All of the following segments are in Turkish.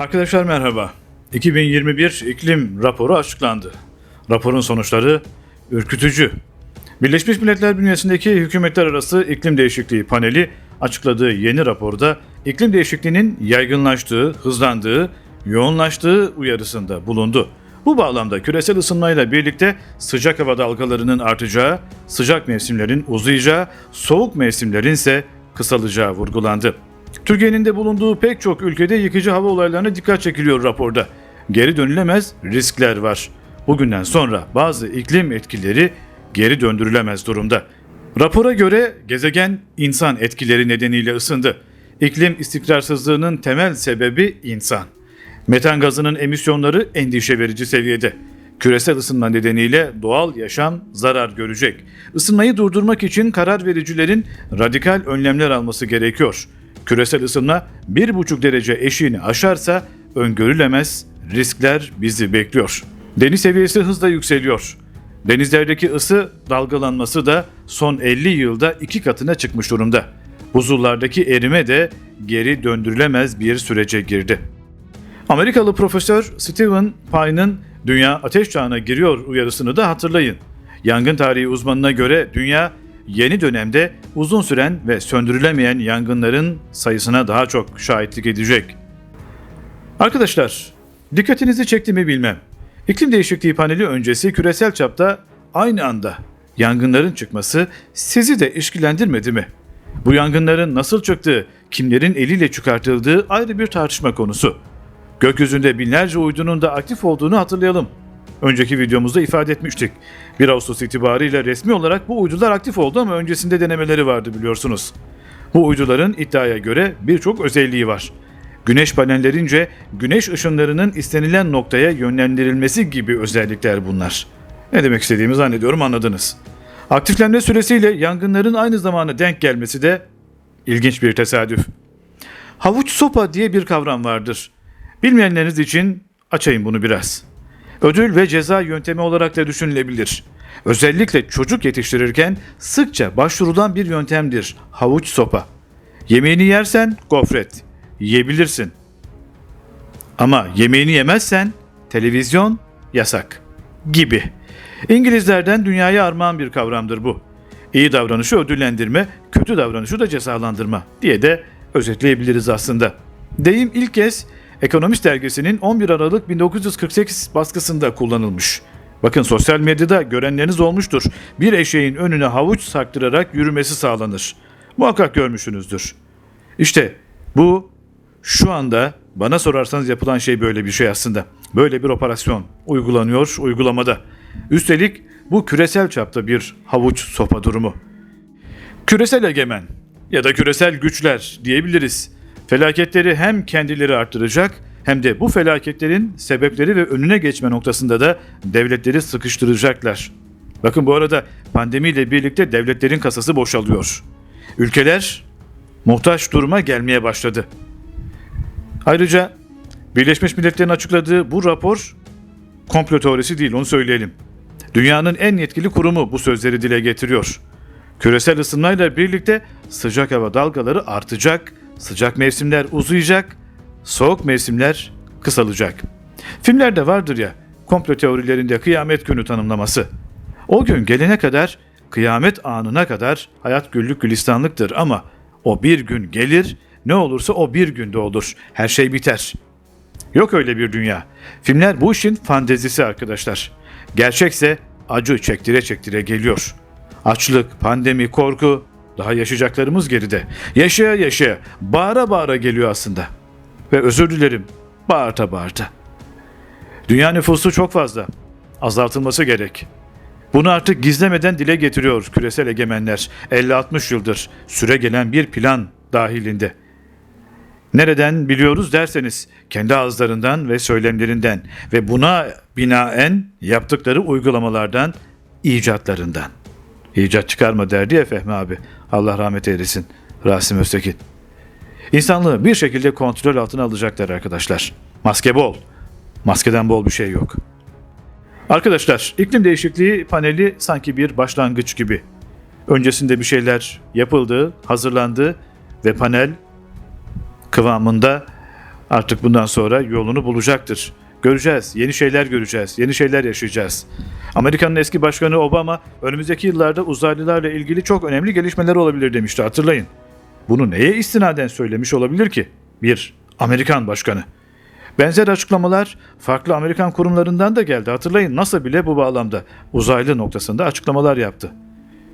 Arkadaşlar merhaba. 2021 iklim raporu açıklandı. Raporun sonuçları ürkütücü. Birleşmiş Milletler bünyesindeki hükümetler arası iklim değişikliği paneli açıkladığı yeni raporda iklim değişikliğinin yaygınlaştığı, hızlandığı, yoğunlaştığı uyarısında bulundu. Bu bağlamda küresel ısınmayla birlikte sıcak hava dalgalarının artacağı, sıcak mevsimlerin uzayacağı, soğuk mevsimlerin ise kısalacağı vurgulandı. Türkiye'nin de bulunduğu pek çok ülkede yıkıcı hava olaylarına dikkat çekiliyor raporda. Geri dönülemez riskler var. Bugünden sonra bazı iklim etkileri geri döndürülemez durumda. Rapora göre gezegen insan etkileri nedeniyle ısındı. İklim istikrarsızlığının temel sebebi insan. Metan gazının emisyonları endişe verici seviyede. Küresel ısınma nedeniyle doğal yaşam zarar görecek. Isınmayı durdurmak için karar vericilerin radikal önlemler alması gerekiyor. Küresel ısınma 1,5 derece eşiğini aşarsa öngörülemez riskler bizi bekliyor. Deniz seviyesi hızla yükseliyor. Denizlerdeki ısı dalgalanması da son 50 yılda iki katına çıkmış durumda. Buzullardaki erime de geri döndürülemez bir sürece girdi. Amerikalı profesör Stephen Pine'ın dünya ateş çağına giriyor uyarısını da hatırlayın. Yangın tarihi uzmanına göre dünya yeni dönemde uzun süren ve söndürülemeyen yangınların sayısına daha çok şahitlik edecek. Arkadaşlar, dikkatinizi çekti mi bilmem. İklim değişikliği paneli öncesi küresel çapta aynı anda yangınların çıkması sizi de işkilendirmedi mi? Bu yangınların nasıl çıktığı, kimlerin eliyle çıkartıldığı ayrı bir tartışma konusu. Gökyüzünde binlerce uydunun da aktif olduğunu hatırlayalım. Önceki videomuzda ifade etmiştik. 1 Ağustos itibariyle resmi olarak bu uydular aktif oldu ama öncesinde denemeleri vardı biliyorsunuz. Bu uyduların iddiaya göre birçok özelliği var. Güneş panellerince güneş ışınlarının istenilen noktaya yönlendirilmesi gibi özellikler bunlar. Ne demek istediğimi zannediyorum anladınız. Aktiflenme süresiyle yangınların aynı zamana denk gelmesi de ilginç bir tesadüf. Havuç sopa diye bir kavram vardır. Bilmeyenleriniz için açayım bunu biraz. Ödül ve ceza yöntemi olarak da düşünülebilir. Özellikle çocuk yetiştirirken sıkça başvurulan bir yöntemdir havuç sopa. Yemeğini yersen gofret, yiyebilirsin. Ama yemeğini yemezsen televizyon yasak gibi. İngilizlerden dünyaya armağan bir kavramdır bu. İyi davranışı ödüllendirme, kötü davranışı da cezalandırma diye de özetleyebiliriz aslında. Deyim ilk kez Ekonomist dergisinin 11 Aralık 1948 baskısında kullanılmış. Bakın sosyal medyada görenleriniz olmuştur. Bir eşeğin önüne havuç saktırarak yürümesi sağlanır. Muhakkak görmüşsünüzdür. İşte bu şu anda bana sorarsanız yapılan şey böyle bir şey aslında. Böyle bir operasyon uygulanıyor uygulamada. Üstelik bu küresel çapta bir havuç sopa durumu. Küresel egemen ya da küresel güçler diyebiliriz. Felaketleri hem kendileri arttıracak hem de bu felaketlerin sebepleri ve önüne geçme noktasında da devletleri sıkıştıracaklar. Bakın bu arada pandemiyle birlikte devletlerin kasası boşalıyor. Ülkeler muhtaç duruma gelmeye başladı. Ayrıca Birleşmiş Milletler'in açıkladığı bu rapor komplo teorisi değil onu söyleyelim. Dünyanın en yetkili kurumu bu sözleri dile getiriyor. Küresel ısınmayla birlikte sıcak hava dalgaları artacak, sıcak mevsimler uzayacak, soğuk mevsimler kısalacak. Filmlerde vardır ya komplo teorilerinde kıyamet günü tanımlaması. O gün gelene kadar kıyamet anına kadar hayat güllük gülistanlıktır ama o bir gün gelir ne olursa o bir günde olur. Her şey biter. Yok öyle bir dünya. Filmler bu işin fantezisi arkadaşlar. Gerçekse acı çektire çektire geliyor. Açlık, pandemi, korku daha yaşayacaklarımız geride. Yaşaya yaşaya, bağıra bağıra geliyor aslında. Ve özür dilerim, bağırta bağırta. Dünya nüfusu çok fazla. Azaltılması gerek. Bunu artık gizlemeden dile getiriyor küresel egemenler. 50-60 yıldır süre gelen bir plan dahilinde. Nereden biliyoruz derseniz kendi ağızlarından ve söylemlerinden ve buna binaen yaptıkları uygulamalardan, icatlarından. İcat çıkarma derdi ya Fehmi abi. Allah rahmet eylesin. Rasim Öztekin. İnsanlığı bir şekilde kontrol altına alacaklar arkadaşlar. Maske bol. Maskeden bol bir şey yok. Arkadaşlar iklim değişikliği paneli sanki bir başlangıç gibi. Öncesinde bir şeyler yapıldı, hazırlandı ve panel kıvamında Artık bundan sonra yolunu bulacaktır. Göreceğiz, yeni şeyler göreceğiz, yeni şeyler yaşayacağız. Amerika'nın eski başkanı Obama önümüzdeki yıllarda uzaylılarla ilgili çok önemli gelişmeler olabilir demişti hatırlayın. Bunu neye istinaden söylemiş olabilir ki? Bir, Amerikan başkanı. Benzer açıklamalar farklı Amerikan kurumlarından da geldi. Hatırlayın NASA bile bu bağlamda uzaylı noktasında açıklamalar yaptı.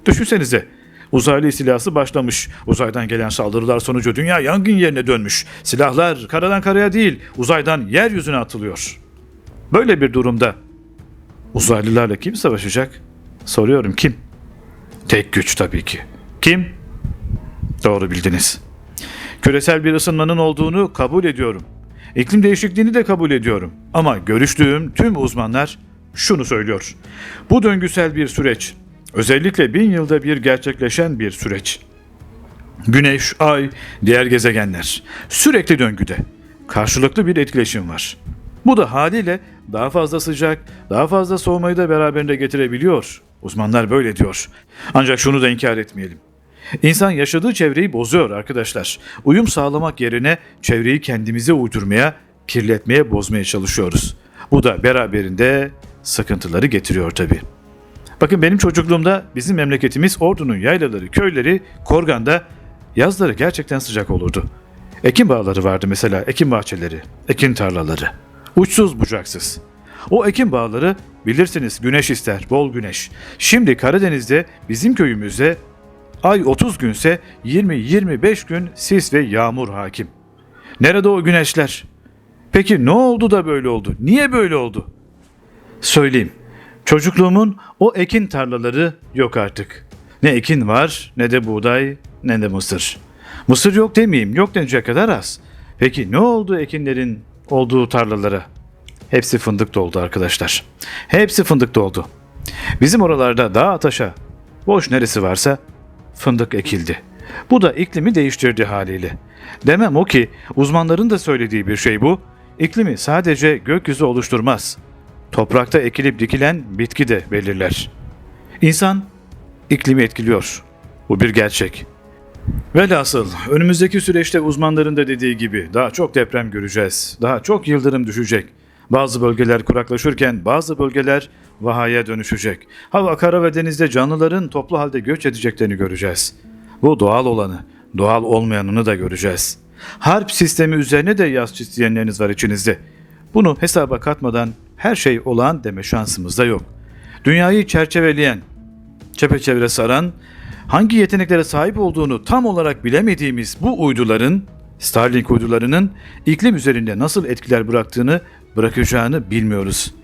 Düşünsenize uzaylı istilası başlamış. Uzaydan gelen saldırılar sonucu dünya yangın yerine dönmüş. Silahlar karadan karaya değil uzaydan yeryüzüne atılıyor. Böyle bir durumda uzaylılarla kim savaşacak? Soruyorum kim? Tek güç tabii ki. Kim? Doğru bildiniz. Küresel bir ısınmanın olduğunu kabul ediyorum. İklim değişikliğini de kabul ediyorum. Ama görüştüğüm tüm uzmanlar şunu söylüyor. Bu döngüsel bir süreç. Özellikle bin yılda bir gerçekleşen bir süreç. Güneş, ay, diğer gezegenler sürekli döngüde. Karşılıklı bir etkileşim var. Bu da haliyle daha fazla sıcak, daha fazla soğumayı da beraberinde getirebiliyor. Uzmanlar böyle diyor. Ancak şunu da inkar etmeyelim. İnsan yaşadığı çevreyi bozuyor arkadaşlar. Uyum sağlamak yerine çevreyi kendimize uydurmaya, kirletmeye, bozmaya çalışıyoruz. Bu da beraberinde sıkıntıları getiriyor tabii. Bakın benim çocukluğumda bizim memleketimiz Ordu'nun yaylaları, köyleri, Korgan'da yazları gerçekten sıcak olurdu. Ekin bağları vardı mesela, ekin bahçeleri, ekin tarlaları. Uçsuz bucaksız. O ekin bağları bilirsiniz güneş ister, bol güneş. Şimdi Karadeniz'de bizim köyümüzde ay 30 günse 20-25 gün sis ve yağmur hakim. Nerede o güneşler? Peki ne oldu da böyle oldu? Niye böyle oldu? Söyleyeyim. Çocukluğumun o ekin tarlaları yok artık. Ne ekin var, ne de buğday, ne de mısır. Mısır yok demeyeyim, yok denecek kadar az. Peki ne oldu ekinlerin olduğu tarlalara? Hepsi fındık doldu arkadaşlar. Hepsi fındık doldu. Bizim oralarda dağ ataşa, boş neresi varsa fındık ekildi. Bu da iklimi değiştirdi haliyle. Demem o ki uzmanların da söylediği bir şey bu. İklimi sadece gökyüzü oluşturmaz. Toprakta ekilip dikilen bitki de belirler. İnsan iklimi etkiliyor. Bu bir gerçek. Velhasıl önümüzdeki süreçte uzmanların da dediği gibi daha çok deprem göreceğiz. Daha çok yıldırım düşecek. Bazı bölgeler kuraklaşırken bazı bölgeler vahaya dönüşecek. Hava, kara ve denizde canlıların toplu halde göç edeceklerini göreceğiz. Bu doğal olanı, doğal olmayanını da göreceğiz. Harp sistemi üzerine de yaz çizeyenleriniz var içinizde. Bunu hesaba katmadan her şey olağan deme şansımız da yok. Dünyayı çerçeveleyen, çepeçevre saran, hangi yeteneklere sahip olduğunu tam olarak bilemediğimiz bu uyduların, Starlink uydularının iklim üzerinde nasıl etkiler bıraktığını, bırakacağını bilmiyoruz.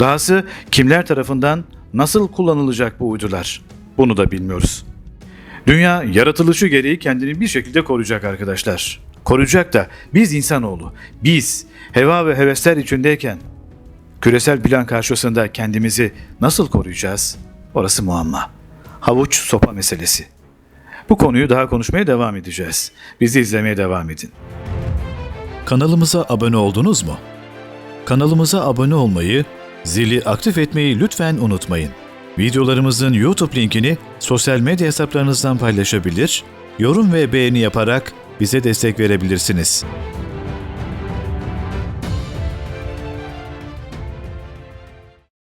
Dahası kimler tarafından nasıl kullanılacak bu uydular? Bunu da bilmiyoruz. Dünya yaratılışı gereği kendini bir şekilde koruyacak arkadaşlar. Koruyacak da biz insanoğlu, biz heva ve hevesler içindeyken küresel plan karşısında kendimizi nasıl koruyacağız? Orası muamma. Havuç sopa meselesi. Bu konuyu daha konuşmaya devam edeceğiz. Bizi izlemeye devam edin. Kanalımıza abone oldunuz mu? Kanalımıza abone olmayı, zili aktif etmeyi lütfen unutmayın. Videolarımızın YouTube linkini sosyal medya hesaplarınızdan paylaşabilir, yorum ve beğeni yaparak bize destek verebilirsiniz.